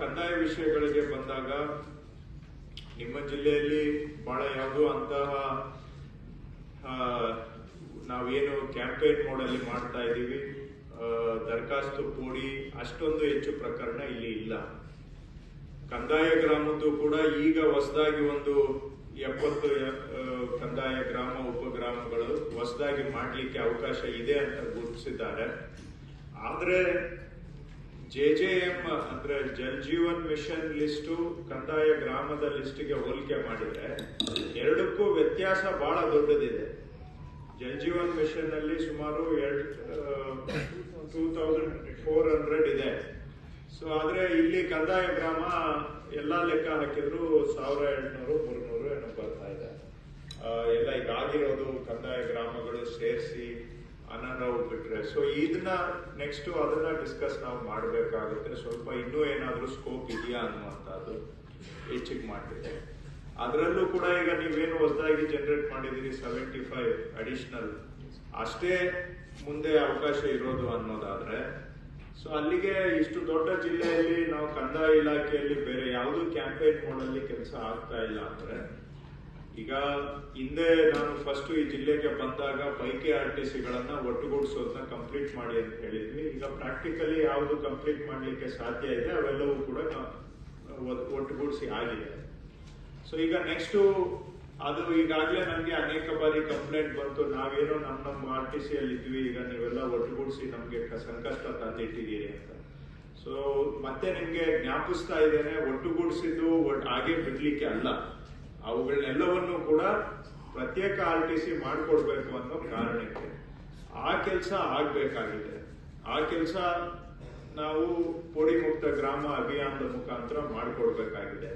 ಕಂದಾಯ ವಿಷಯಗಳಿಗೆ ಬಂದಾಗ ನಿಮ್ಮ ಜಿಲ್ಲೆಯಲ್ಲಿ ಬಹಳ ಯಾವುದೋ ಅಂತಹ ನಾವೇನು ಕ್ಯಾಂಪೇನ್ ಮೋಡಲ್ಲಿ ಮಾಡ್ತಾ ಇದ್ದೀವಿ. ದರಖಾಸ್ತು ಕೂಡಿ ಅಷ್ಟೊಂದು ಹೆಚ್ಚು ಪ್ರಕರಣ ಇಲ್ಲಿ ಇಲ್ಲ. ಕಂದಾಯ ಗ್ರಾಮದ್ದು ಕೂಡ ಈಗ ಹೊಸದಾಗಿ ಒಂದು ಎಪ್ಪತ್ತು ಕಂದಾಯ ಗ್ರಾಮ ಉಪಗ್ರಾಮಗಳು ಹೊಸದಾಗಿ ಮಾಡಲಿಕ್ಕೆ ಅವಕಾಶ ಇದೆ ಅಂತ ಗುರುತಿಸಿದ್ದಾರೆ. ಆದ್ರೆ ಜೆ ಜೆ ಅಂದ್ರೆ ಜಲ್ ಜೀವನ್ ಮಿಷನ್ ಲಿಸ್ಟು ಕಂದಾಯ ಗ್ರಾಮದ ಲಿಸ್ಟ್ಗೆ ಹೋಲಿಕೆ ಮಾಡಿದ್ರೆ ಎರಡಕ್ಕೂ ವ್ಯತ್ಯಾಸ ಬಹಳ ದೊಡ್ಡದಿದೆ. ಜಲ್ ಜೀವನ್ ಮಿಷನ್ ಅಲ್ಲಿ ಸುಮಾರು ಎರಡು ಟೂ ತೌಸಂಡ್ ಫೋರ್ ಹಂಡ್ರೆಡ್ ಇದೆ. ಸೊ ಆದ್ರೆ ಇಲ್ಲಿ ಕಂದಾಯ ಗ್ರಾಮ ಎಲ್ಲಾ ಲೆಕ್ಕ ಹಾಕಿದ್ರು ಸಾವಿರ ಎಂಟುನೂರು, ಮೂರ್ನೂರು ಏನೋ ಬರ್ತಾ ಇದೆ. ಎಲ್ಲ ಈಗ ಆಗಿರೋದು ಕಂದಾಯ ಗ್ರಾಮಗಳು ಸೇರಿಸಿ ಬಿಟ್ಟರೆ ಸೊ ಇದನ್ನ ನೆಕ್ಸ್ಟ್ ಅದನ್ನ ಡಿಸ್ಕಸ್ ನಾವು ಮಾಡಬೇಕಾಗುತ್ತೆ. ಸ್ವಲ್ಪ ಇನ್ನೂ ಏನಾದರೂ ಸ್ಕೋಪ್ ಇದೆಯಾ ಅನ್ನುವಂಥದ್ದು ಹೆಚ್ಚಿಗೆ ಮಾಡಿದೆ ಅದರಲ್ಲೂ ಕೂಡ ಈಗ ನೀವೇನು ಹೊಸದಾಗಿ ಜನರೇಟ್ ಮಾಡಿದ್ದೀರಿ ಸೆವೆಂಟಿ ಫೈವ್ ಅಡಿಷನಲ್ ಅಷ್ಟೇ ಮುಂದೆ ಅವಕಾಶ ಇರೋದು ಅನ್ನೋದಾದ್ರೆ. ಸೊ ಅಲ್ಲಿಗೆ ಇಷ್ಟು ದೊಡ್ಡ ಜಿಲ್ಲೆಯಲ್ಲಿ ನಾವು ಕಂದಾಯ ಇಲಾಖೆಯಲ್ಲಿ ಬೇರೆ ಯಾವುದೂ ಕ್ಯಾಂಪೇನ್ ಮೋಡಲ್ಲಿ ಕೆಲಸ ಆಗ್ತಾ ಇಲ್ಲ ಅಂದ್ರೆ ಈಗ ಹಿಂದೆ ನಾನು ಫಸ್ಟ್ ಈ ಜಿಲ್ಲೆಗೆ ಬಂದಾಗ ಬೈಕೆ ಆರ್ ಟಿ ಸಿಗಳನ್ನ ಒಟ್ಟುಗೂಡಿಸೋದನ್ನ ಕಂಪ್ಲೀಟ್ ಮಾಡಿ ಅಂತ ಹೇಳಿದ್ವಿ. ಈಗ ಪ್ರಾಕ್ಟಿಕಲಿ ಯಾವುದು ಕಂಪ್ಲೀಟ್ ಮಾಡಲಿಕ್ಕೆ ಸಾಧ್ಯ ಇದೆ, ಅವೆಲ್ಲವೂ ಕೂಡ ಒಟ್ಟುಗೂಡಿಸಿ ಆಗಿದೆ. ಸೊ ಈಗ ನೆಕ್ಸ್ಟ್ ಅದು ಈಗಾಗಲೇ ನನಗೆ ಅನೇಕ ಬಾರಿ ಕಂಪ್ಲೇಂಟ್ ಬಂತು. ನಾವೇನೋ ನಮ್ಮ ನಮ್ಮ ಆರ್ ಟಿ ಸಿಯಲ್ಲಿ ಇದ್ವಿ ಈಗ ನೀವೆಲ್ಲ ಒಟ್ಟುಗೂಡಿಸಿ ನಮಗೆ ಸಂಕಷ್ಟ ತಂದಿಟ್ಟಿದ್ದೀರಿ ಅಂತ. ಸೊ ಮತ್ತೆ ನಿಮಗೆ ಜ್ಞಾಪಿಸ್ತಾ ಇದ್ದೇನೆ, ಒಟ್ಟುಗೂಡಿಸಿದ್ದು ಒಟ್ ಹಾಗೆ ಬಿಡ್ಲಿಕ್ಕೆ ಅಲ್ಲ. ಅವುಗಳನ್ನೆಲ್ಲವನ್ನು ಕೂಡ ಪ್ರತ್ಯೇಕ ಆರ್ ಟಿ ಸಿ ಮಾಡಿಕೊಡ್ಬೇಕು ಅನ್ನೋ ಕಾರಣಕ್ಕೆ ಆ ಕೆಲಸ ಆಗ್ಬೇಕಾಗಿದೆ. ಆ ಕೆಲಸ ನಾವು ಪೋಡಿ ಮುಕ್ತ ಗ್ರಾಮ ಅಭಿಯಾನದ ಮುಖಾಂತರ ಮಾಡ್ಕೊಡ್ಬೇಕಾಗಿದೆ.